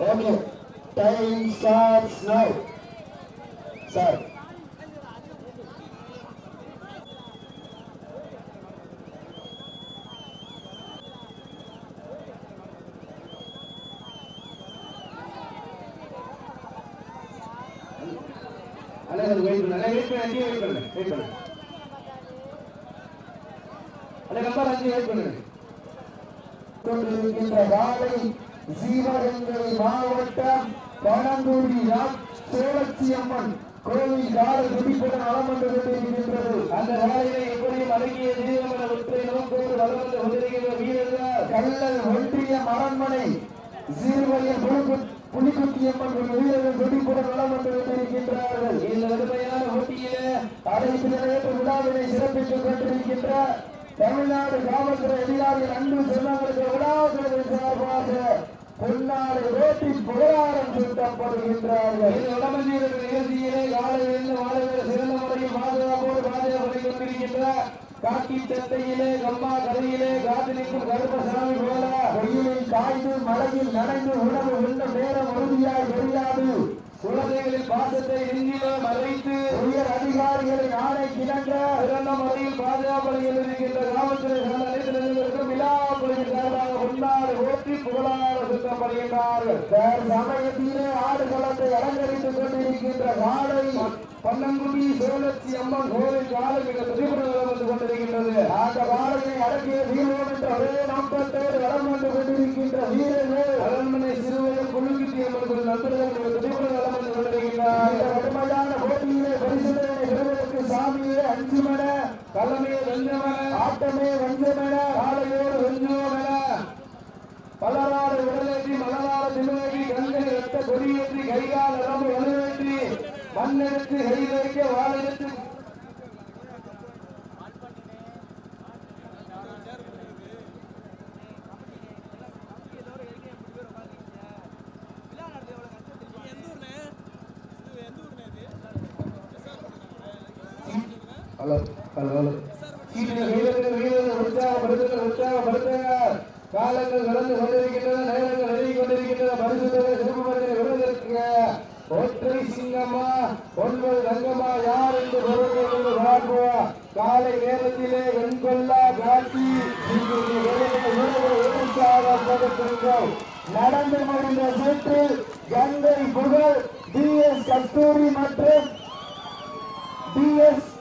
Okay. Time starts now. Sir. Azhagu wait பண்ணு Azhagu wait பண்ணு wait number அஞ்சு wait பண்ணுங்க கொண்டிருக்கின்ற காலை சிவகங்கை மாவட்டம் பணங்குடி சோழச்சியம்மன் கோவில் கால துடிப்புடன் கொண்டிருக்கின்றது அந்த வேலையை எப்படியும் அடங்கிய ஜீவன ஒற்றை நோக்கோடு வந்து கொண்டிருக்கிற வீரர்கள்? கல்லல் ஒன்றிய அரண்மனை சிறுவையில் புலிக்குட்டியம்மன் வீரர்கள் துடிப்புடன் வளம் வந்து கொண்டிருக்கின்றார்கள் இந்த கடுமையான போட்டியிலே அனைத்து நிறைவேற்ற விழாவினை சிறப்பித்துக் கொண்டிருக்கின்ற தமிழ்நாடு காவல்துறை அதிகாரிகள் அன்பு சார்பாக பொன்னாடு ரோட்டில் புகழாரம் சூட்டப்படுகின்றார்கள் வடமஞ்சீரர் நிகழ்ச்சியிலே மாலை வரை சிறந்த முறையில் பாதுகாப்போடு பாதுகாப்பை கொண்டிருக்கின்ற காக்கி சட்டையிலே கம்மா கரையிலே காத்து நிற்கும் கருப்பசாமி போல. வெயிலில் காய்ந்து மழையில் நனைந்து உணவு உண்ண நேரம் உறுதியாய் தெரியாது. குழந்தைகளின் பாசத்தை நெஞ்சிலே மறைத்து உயர் அதிகாரிகளின் ஆணை கிணங்க சிறந்த முறையில் பாதுகாப்படையில் இருக்கின்ற நிலையங்களுக்கும் விழா குழுவின் சார்பாக கொண்டாடு ஓட்டி புகழாக சுத்தப்படுகின்றார்கள் சமயத்திலே ஆடு களத்தை அலங்கரித்துக் கொண்டிருக்கின்ற காலை பன்னங்குடி சோழச்சி அம்மன் கோவில் காலை மிக துதிப்புடன் வந்து கொண்டிருக்கின்றது. அந்த காலையை அடக்கிய வீரோம் என்ற ஒரே நோக்கத்தோடு வளம் வந்து கொண்டிருக்கின்ற வீரர்கள் அரண்மனை சிறுவர்கள் குழுக்கிட்டி அம்மன் நண்பர்கள் மிக துதிப்புடன் வலம் வந்து கொண்டிருக்கின்றார். இந்த கடுமையான போட்டியிலே பரிசுதனை பெறுவதற்கு சாமியே அஞ்சுமென தலைமையே வெஞ்சமன ஆட்டமே வஞ்சமென காலையோடு பலராறு உடலேற்றி மலராறு திமிழேற்றி கண்களை ரத்த கொடியேற்றி கைகால் நரம்பு வலுவேற்றி மண்ணெடுத்து கை வைக்க வாழெடுத்து ஹலோ ஹலோ ஹலோ. உற்சாகப்படுத்துங்கள் உற்சாகப்படுத்துங்கள் காலங்கள் கடந்து கொண்டிருக்கின்றன நேரங்கள் எழுதி கொண்டிருக்கின்றன பரிசுத்தலை சிறப்பு விருதற்கு ஒற்றை சிங்கமா ஒன்பது தங்கம்மா யார் என்று பொருள் பார்ப்போம் காலை நேரத்திலே வெண்கொள்ளா காட்டி நடந்து முடிந்த சுற்றில் கங்கை புகழ் டி எஸ் கஸ்தூரி மற்றும் டி எஸ்